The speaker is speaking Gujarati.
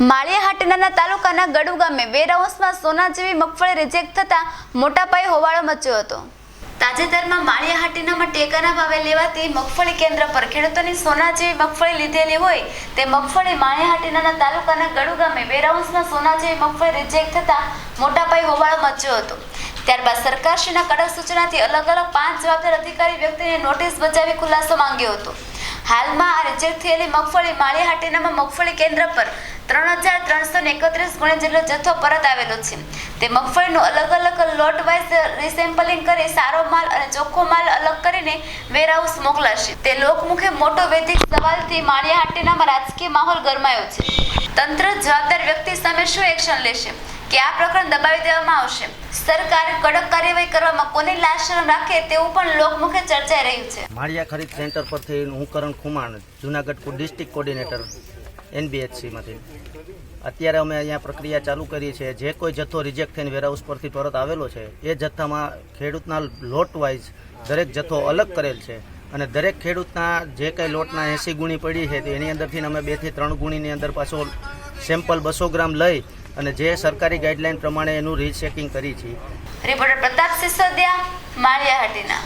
માળિયાહાટીના તાલુકાના ગડુ ગામે વેરહાઉસમાં સોના જેવી મગફળી રિજેક્ટ થતા મોટા પાયે હોવાળો મચ્યો હતો. તાજેતરમાં માળિયાહાટીનામાં ટેકાના ભાવે લેવાતી મગફળી કેન્દ્ર પર ખેડૂતોની સોના જેવી મગફળી લીધેલી હોય તે મગફળી માળિયાહાટીના તાલુકાના ગડુ ગામે વેરહાઉસમાં સોના જેવી મગફળી રિજેક્ટ થતા મોટા પાયે હોવાળો મચ્યો હતો. ત્યારબાદ સરકારશ્રીના કડક સૂચનાથી અલગ અલગ પાંચ જવાબદાર અધિકારી વ્યક્તિને નોટિસ બજાવી ખુલાસો માંગ્યો હતો. હાલમાં આ રિજેક્ટ થયેલી મગફળી માળિયાહાટીનામાં મગફળી કેન્દ્ર પર ત્રણ હજાર ત્રણસો ને એકત્રીસ ગુણે જેટલો જથ્થો પરત આવેલો છે. તે મગફળીનું અલગ અલગ લોટ વાઇઝ રિસેમ્પલિંગ કરી સારો માલ અને ચોખ્ખો માલ અલગ કરીને વેરહાઉસ મોકલાશે. તે લોકમુખે મોટો વૈદિક સવાલથી માળિયાહાટીનામાં રાજકીય માહોલ ગરમાયો છે. તંત્ર જવાબદાર વ્યક્તિ સામે શું એક્શન લેશે? કે આ પ્રકરણ દબાવી દેવામાં આવશે. સરકાર કડક કાર્યવાહી કરવામાં કોની લાશ રાખે તેવું પણ લોકમુખે ચર્ચાઈ રહ્યું છે. માળિયા ખરીદ સેન્ટર પરથી હું કરણ ખુમાણ, જુનાગઢ ડિસ્ટ્રિક્ટ કોર્ડિનેટર, એનબીએચસીમાંથી. અત્યારે અમે અહીંયા પ્રક્રિયા ચાલુ કરી છે. જે કોઈ જથ્થો રિજેક્ટ થઈને વેરહાઉસ પરથી પરત આવેલો છે, એ જથ્થામાં ખેડૂતના લોટ વાઇઝ દરેક જથ્થો અલગ કરેલ છે. અને દરેક ખેડૂતના જે કંઈ લોટના એંસી ગુણી પડી છે એની અંદરથી અમે બેથી ત્રણ ગુણીની અંદર પાછો સેમ્પલ બસો ગ્રામ લઈ અને જે સરકારી ગાઈડલાઈન પ્રમાણે એનું રીચેકિંગ કરી છે. રિપોર્ટર પ્રતાપ સિસોદિયા માળિયાહાટીના